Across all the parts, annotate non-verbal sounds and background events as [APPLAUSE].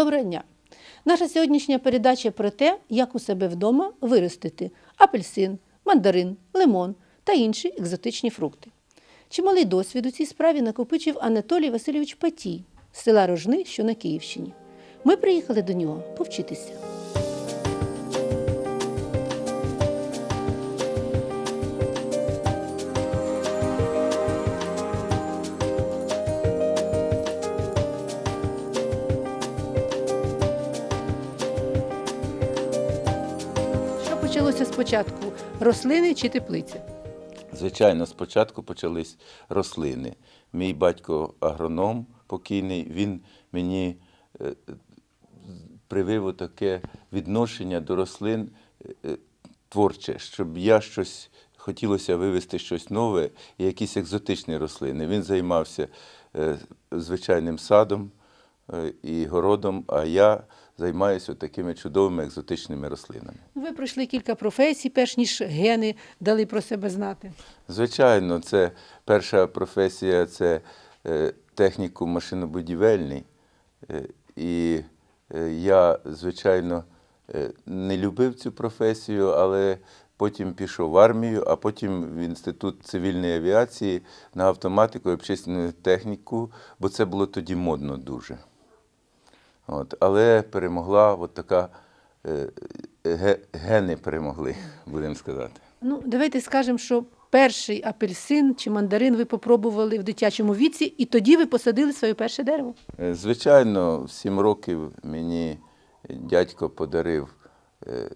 Доброго дня! Наша сьогоднішня передача про те, як у себе вдома виростити апельсин, мандарин, лимон та інші екзотичні фрукти. Чималий досвід у цій справі накопичив Анатолій Васильович Патій з села Рожни, що на Київщині. Ми приїхали до нього повчитися. Спочатку? Рослини чи теплиця? Звичайно, спочатку почались рослини. Мій батько агроном покійний, він мені е, привив таке відношення до рослин е, творче, щоб я щось хотілося вивести щось нове якісь екзотичні рослини. Він займався е, звичайним садом і городом, а я займаюся такими чудовими екзотичними рослинами. Ви пройшли кілька професій, перш ніж гени дали про себе знати. Звичайно, це перша професія це е, технікум машинобудівельний. Е, І е, я, звичайно, не любив цю професію, але потім пішов в армію, а потім в інститут цивільної авіації на автоматику і общественну техніку, бо це було тоді модно дуже. От, але перемогла от така е, гени перемогли, [LAUGHS] будемо сказати. Ну, давайте скажемо, що перший апельсин чи мандарин ви попробували в дитячому віці, і тоді ви посадили своє перше дерево. Е, Звичайно, в сім років мені дядько подарив е,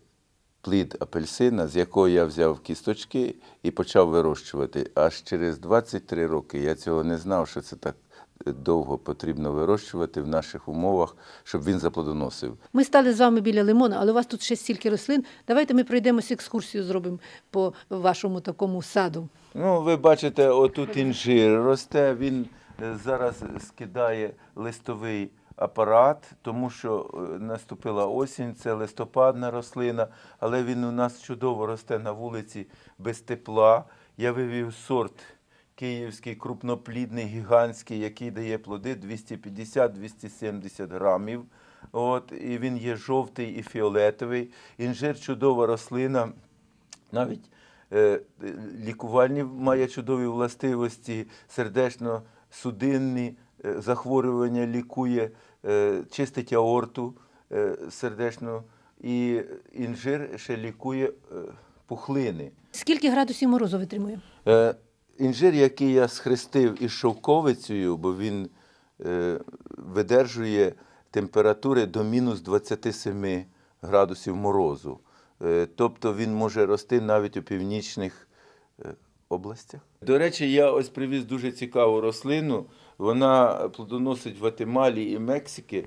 плід апельсина, з якого я взяв кісточки і почав вирощувати. Аж через 23 роки я цього не знав, що це так довго потрібно вирощувати в наших умовах, щоб він заплодоносив. Ми стали з вами біля лимона, але у вас тут ще стільки рослин. Давайте ми пройдемося екскурсію зробимо по вашому такому саду. Ну, ви бачите, отут інжир росте, він е, зараз скидає листовий апарат, тому що е, наступила осінь, це листопадна рослина, але він у нас чудово росте на вулиці без тепла. Я вивів сорт київський, крупноплідний, гігантський, який дає плоди 250-270 грамів. От, і він є жовтий і фіолетовий. Інжир чудова рослина. Навіть е, лікувальні має чудові властивості, сердечно-судинні е, захворювання лікує, е, чистить аорту е, сердечну, і інжир ще лікує е, пухлини. Скільки градусів морозу витримує? Е, Інжир, який я схрестив із шовковицею, бо він е, видержує температури до мінус 27 градусів морозу. Е, тобто він може рости навіть у північних е, областях. До речі, я ось привіз дуже цікаву рослину. Вона плодоносить в Гватемалі і Мексиці.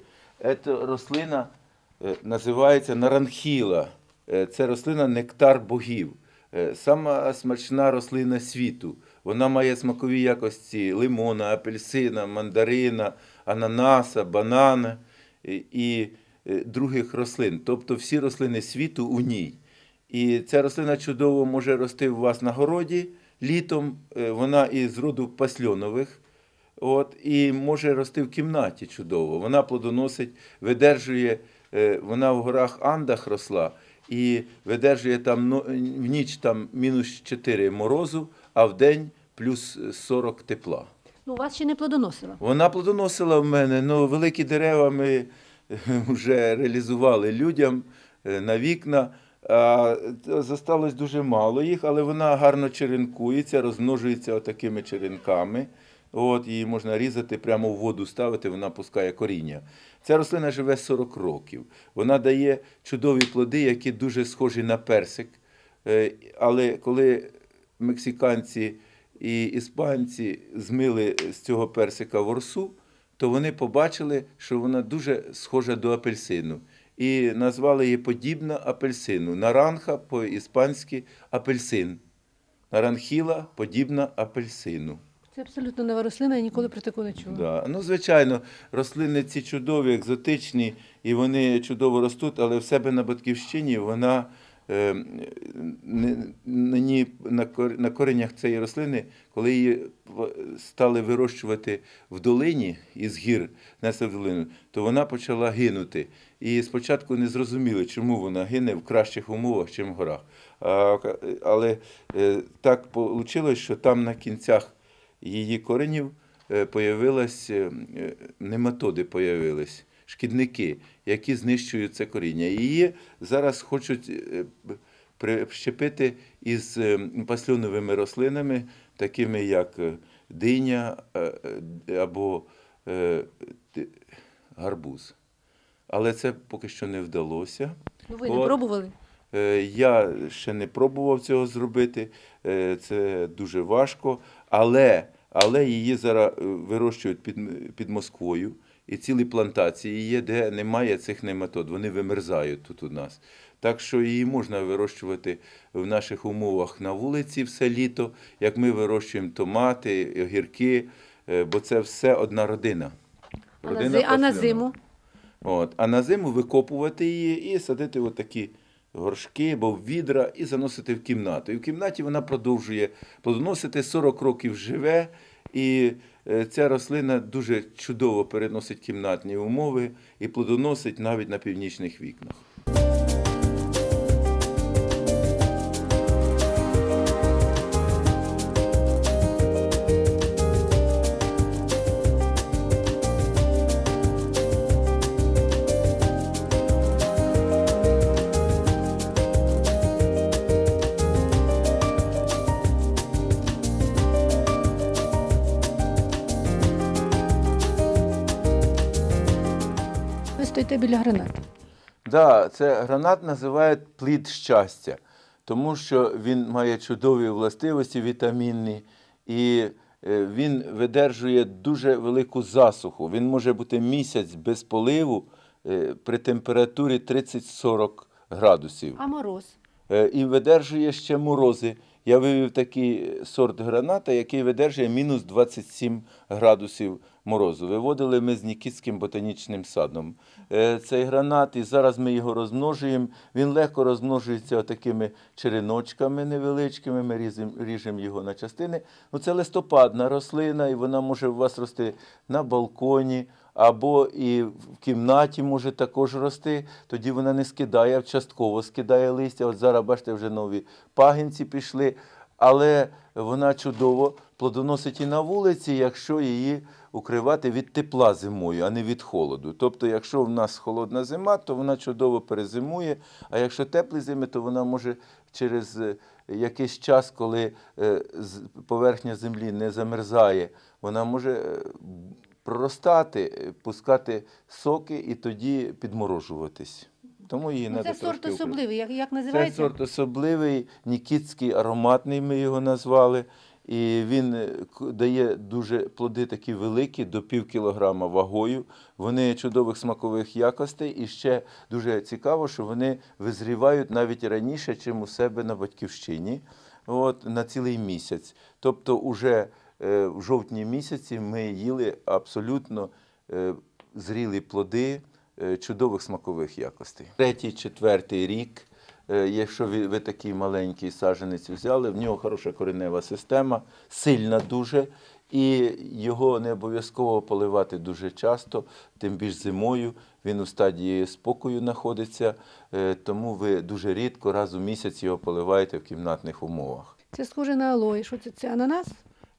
Ця рослина е, називається наранхіла. Е, Це рослина нектар богів. Е, Сама смачна рослина світу. Вона має смакові якості лимона, апельсина, мандарина, ананаса, банана і, е, других рослин. Тобто всі рослини світу у ній. І ця рослина чудово може рости у вас на городі літом. Е, Вона із роду пасльонових. От, і може рости в кімнаті чудово. Вона плодоносить, видержує, е, вона в горах Андах росла і видержує там ну, в ніч там мінус 4 морозу, а в день плюс 40 тепла. Ну, у вас ще не плодоносила. Вона плодоносила в мене, ну великі дерева ми е, вже реалізували людям е, на вікна. А е, зосталось дуже мало їх, але вона гарно черенкується, розмножується отакими черенками. От, її можна різати, прямо в воду ставити, вона пускає коріння. Ця рослина живе 40 років. Вона дає чудові плоди, які дуже схожі на персик. Е, Але коли мексиканці і іспанці змили з цього персика ворсу, то вони побачили, що вона дуже схожа до апельсину. І назвали її подібна апельсину. Наранха по-іспанськи апельсин. Наранхіла подібна апельсину. Це абсолютно нова рослина, я ніколи про таку не чула. Да. Ну, звичайно, рослини ці чудові, екзотичні, і вони чудово ростуть, але в себе на батьківщині вона е, не- на, коренях цієї рослини, коли її стали вирощувати в долині із гір, несли в долину, то вона почала гинути. І спочатку не зрозуміли, чому вона гине в кращих умовах, ніж в горах. Але е, так вийшло, що там на кінцях її коренів е, появилась, е, нематоди появились, шкідники, які знищують це коріння. Її зараз хочуть прищепити із е, пасльоновими рослинами, такими як е, диня е, або гарбуз. Але це поки що не вдалося. Ну, ви не пробували? Я ще не пробував цього зробити, це дуже важко, але, але її зараз вирощують під, під Москвою. І цілі плантації є, де немає цих нематод, вони вимерзають тут у нас. Так що її можна вирощувати в наших умовах на вулиці все літо, як ми вирощуємо томати, огірки, е, бо це все одна родина. А на, зи- а на зиму? От. А на зиму викопувати її і садити в такі горшки або відра і заносити в кімнату. І в кімнаті вона продовжує плодоносити 40 років живе. І е, ця рослина дуже чудово переносить кімнатні умови і плодоносить навіть на північних вікнах. Стоїте біля гранат. Да, це гранат називають плід щастя, тому що він має чудові властивості вітамінні і е, він видержує дуже велику засуху. Він може бути місяць без поливу е, при температурі 30-40 градусів. А мороз? Е, І видержує ще морози. Я вивів такий сорт граната, який видержує мінус 27 градусів морозу. Виводили ми з Нікітським ботанічним садом. Е, Цей гранат, і зараз ми його розмножуємо. Він легко розмножується такими череночками невеличкими. Ми ріжемо його на частини. Ну, це листопадна рослина, і вона може у вас рости на балконі, або і в кімнаті може також рости, тоді вона не скидає, а частково скидає листя. От зараз, бачите, вже нові пагінці пішли, але вона чудово плодоносить і на вулиці, якщо її укривати від тепла зимою, а не від холоду. Тобто, якщо в нас холодна зима, то вона чудово перезимує, а якщо теплі зими, то вона може через е, якийсь час, коли е, поверхня землі не замерзає, вона може е, проростати, е, пускати соки і тоді підморожуватись. Тому її Ну, це сорт особливий. Як, як Це сорт особливий, нікітський ароматний, ми його назвали. І він е, дає дуже плоди такі великі, до пів кілограма вагою. Вони чудових смакових якостей. І ще дуже цікаво, що вони визрівають навіть раніше, ніж у себе на батьківщині, от, на цілий місяць. Тобто, уже в жовтні місяці ми їли абсолютно е, зрілі плоди е, чудових смакових якостей. Третій, четвертий рік. Е, Якщо ви, ви такий маленький саджанець взяли, в нього хороша коренева система, сильна дуже, і його не обов'язково поливати дуже часто, тим більш зимою. Він у стадії спокою знаходиться, е, тому ви дуже рідко, раз у місяць його поливаєте в кімнатних умовах. Це схоже на алої. Що це? Це ананас?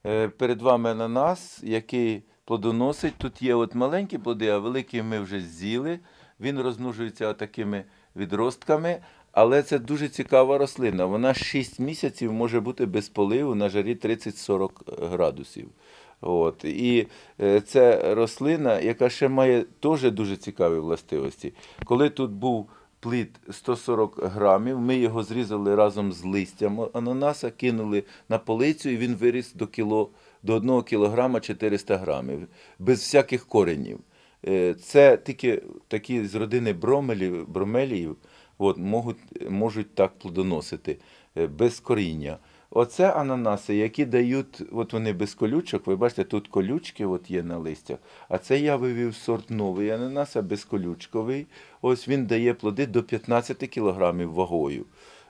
Е, Перед вами ананас, який плодоносить. Тут є от маленькі плоди, а великі ми вже з'їли. Він розмножується такими відростками. Але це дуже цікава рослина. Вона 6 місяців може бути без поливу на жарі 30-40 градусів. От. І е, це рослина, яка ще має теж дуже цікаві властивості. Коли тут був плід 140 грамів, ми його зрізали разом з листям ананаса, кинули на полицю, і він виріс до, кіло, до 1 кілограма 400 грамів, без всяких коренів. Е, Це тільки такі з родини бромелів, бромеліїв от, можуть, можуть так плодоносити е, без коріння. Оце ананаси, які дають, от вони без колючок, ви бачите, тут колючки от є на листях, а це я вивів сорт новий ананаса безколючковий. Ось він дає плоди до 15 кілограмів вагою.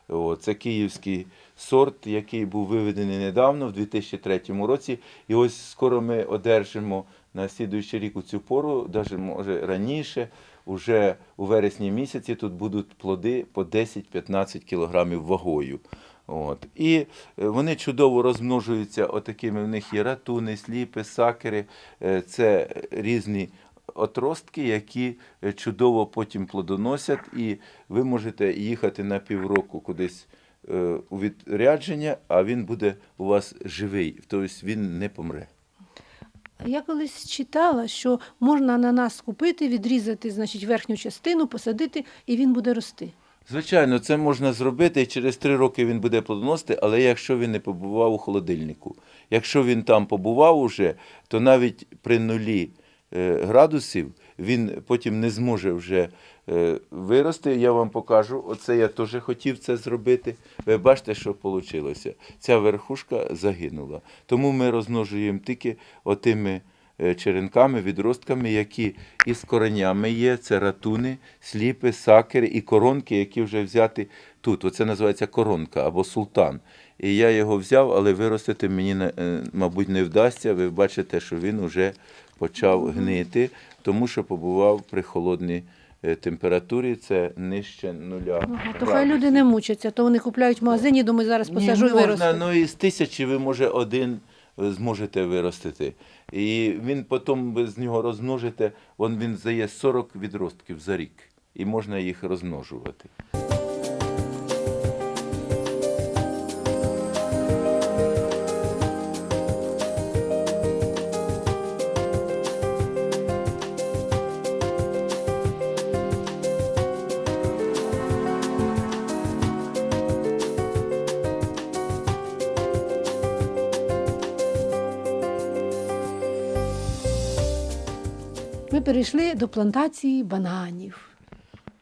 О, це київський сорт, який був виведений недавно, в 2003 році. І ось скоро ми одержимо на слідуючий рік у цю пору, навіть може раніше, уже у вересні місяці тут будуть плоди по 10-15 кілограмів вагою. От. І е, вони чудово розмножуються, отакими в них є ратуни, сліпи, сакери. Е, Це різні отростки, які е, чудово потім плодоносять, і ви можете їхати на півроку кудись у відрядження, а він буде у вас живий, тобто він не помре. Я колись читала, що можна ананас купити, відрізати значить, верхню частину, посадити, і він буде рости. Звичайно, це можна зробити, і через три роки він буде плодоносити, але якщо він не побував у холодильнику. Якщо він там побував уже, то навіть при нулі е, градусів він потім не зможе вже е, вирости. Я вам покажу. Оце я теж хотів це зробити. Ви бачите, що вийшло. Ця верхушка загинула. Тому ми розмножуємо тільки отими черенками, відростками, які із коренями є. Це ратуни, сліпи, сакери і коронки, які вже взяті тут. Оце називається коронка або султан. І я його взяв, але виростити мені, е, мабуть, не вдасться. Ви бачите, що він вже почав гнити, тому що побував при холодній е, температурі, це нижче нуля. Ага, то хай люди не мучаться, то вони купляють в магазині, думаю, зараз посажу Ні, і можна, виросту. ну із тисячі ви, може, один е, зможете виростити. І він потім ви з нього розмножите, він, він здає 40 відростків за рік. І можна їх розмножувати. Перейшли до плантації бананів.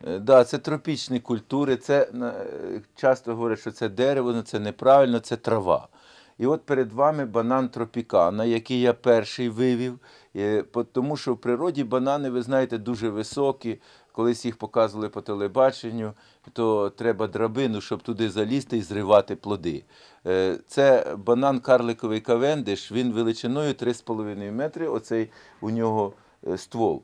Е, Да, це тропічні культури. Це е, часто говорять, що це дерево, але це неправильно, це трава. І от перед вами банан тропікана, який я перший вивів, е, тому що в природі банани, ви знаєте, дуже високі. Колись їх показували по телебаченню, то треба драбину, щоб туди залізти і зривати плоди. Це банан карликовий кавендиш, він величиною 3,5 метри, оцей у нього ствол.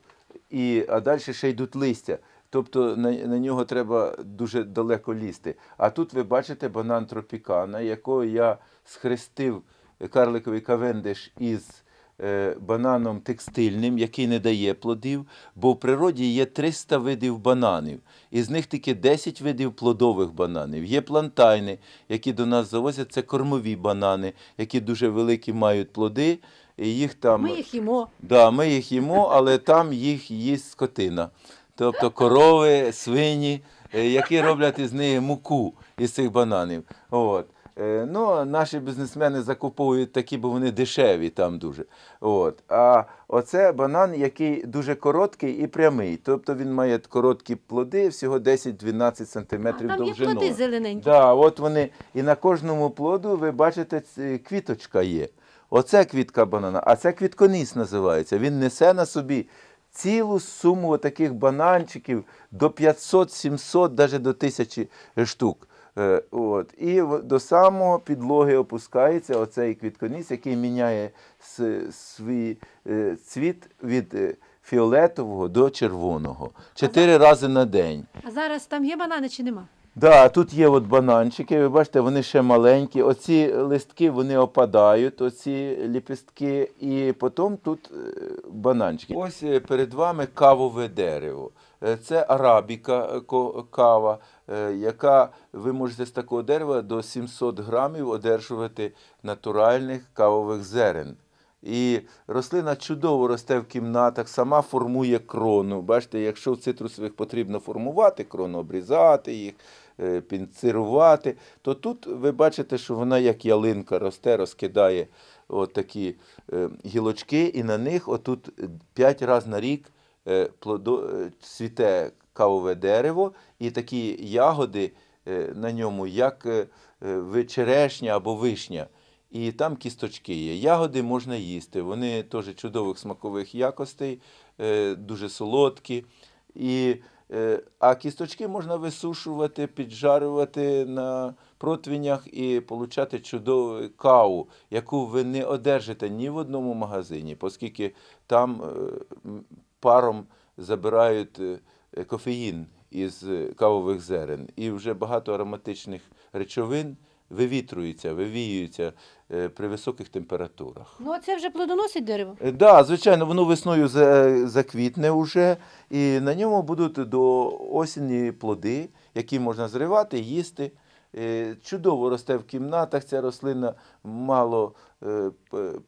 І, а далі ще йдуть листя. Тобто на, на нього треба дуже далеко лізти. А тут ви бачите банан тропікана, якого я схрестив карликовий кавендиш із е, бананом текстильним, який не дає плодів, бо в природі є 300 видів бананів. Із них тільки 10 видів плодових бананів. Є плантайни, які до нас завозять, це кормові банани, які дуже великі мають плоди. І їх там Ми їх їмо. Да, ми їх їмо, але там їх їсть скотина. Тобто корови, свині, е, які роблять із неї муку із цих бананів. От. Е, Ну, наші бізнесмени закуповують такі, бо вони дешеві там дуже. От. А оце банан, який дуже короткий і прямий. Тобто він має короткі плоди, всього 10-12 сантиметрів А там є плоди зелененькі. Да, от вони. І на кожному плоду ви бачите, квіточка є. Оце квітка банана, а це квітконіс називається. Він несе на собі цілу суму таких бананчиків до 500-700, навіть до 1000 штук. Е, От. І до самого підлоги опускається оцей квітконіс, який міняє свій е, цвіт від е, фіолетового до червоного. Чотири рази на день. А зараз там є банани чи нема? Да, тут є от бананчики, ви бачите, вони ще маленькі. Оці листки вони опадають, оці ліпістки, і потім тут е, бананчики. Ось е, перед вами кавове дерево. Е, Це арабіка кава, яка ви можете з такого дерева до 700 грамів одержувати натуральних кавових зерен. І рослина чудово росте в кімнатах, сама формує крону. Бачите, якщо в цитрусових потрібно формувати крону, обрізати їх, е, пінцирувати, то тут ви бачите, що вона як ялинка росте, розкидає от такі е, гілочки, і на них отут 5 разів на рік е, цвіте кавове дерево, і такі ягоди на ньому, як черешня або вишня. І там кісточки є. Ягоди можна їсти. Вони теж чудових смакових якостей, е, дуже солодкі. І Е, А кісточки можна висушувати, піджарювати на противнях і отримати чудову каву, яку ви не одержите ні в одному магазині, оскільки там е, паром забирають кофеїн із кавових зерен. І вже багато ароматичних речовин вивітруються, вивіюються е, при високих температурах. Ну, а це вже плодоносить дерево. Так, да, звичайно, воно весною заквітне вже, і на ньому будуть до осені плоди, які можна зривати, їсти. Е, Чудово росте в кімнатах. Ця рослина мало е,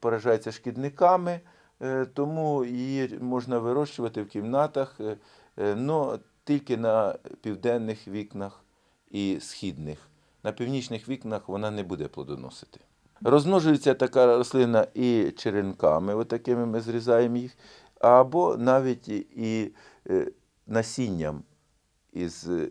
поражається шкідниками, е, тому її можна вирощувати в кімнатах, е, е, тільки на південних вікнах і східних. На північних вікнах вона не буде плодоносити. Розмножується така рослина і черенками, отакими ми зрізаємо їх, або навіть і- е, насінням із е,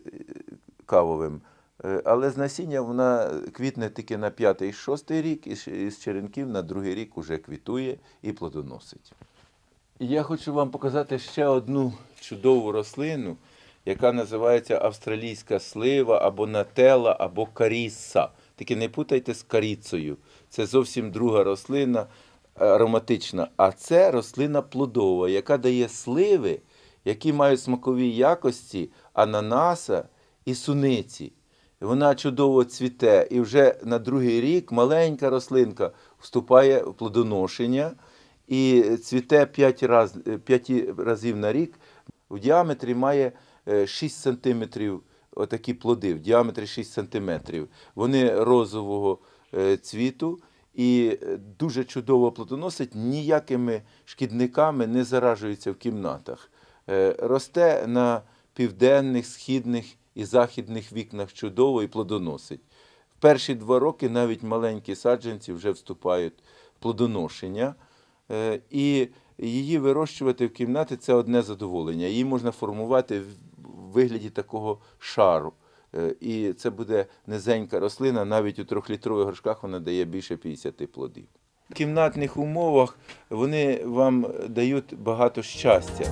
кавовим. Е, Але з насіння вона квітне тільки на п'ятий, шостий рік, і із черенків на другий рік уже квітує і плодоносить. Я хочу вам показати ще одну чудову рослину, яка називається австралійська слива або нателла, або каріса. Тільки не путайте з каріцею. Це зовсім друга рослина е, ароматична. А це рослина плодова, яка дає сливи, які мають смакові якості ананаса і суниці. Вона чудово цвіте, і вже на другий рік маленька рослинка вступає в плодоношення і цвіте 5, раз, 5 разів на рік. В діаметрі має е, 6 сантиметрів отакі плоди, в діаметрі 6 сантиметрів. Вони розового е, цвіту і е, дуже чудово плодоносить, ніякими шкідниками не заражується в кімнатах. Е, Росте на південних, східних і західних вікнах чудово і плодоносить. В перші два роки навіть маленькі саджанці вже вступають в плодоношення. І її вирощувати в кімнаті це одне задоволення. Її можна формувати вигляді такого шару. Е, І це буде низенька рослина, навіть у трьохлітрових горшках вона дає більше 50 плодів. В кімнатних умовах вони вам дають багато щастя.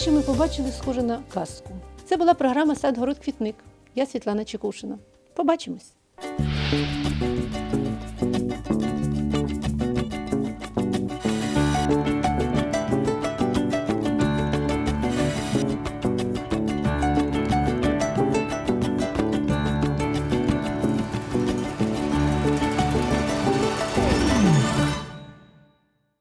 Що ми побачили, схоже на казку. Це була програма Сад город квітник. Я Світлана Чекушина. Побачимось.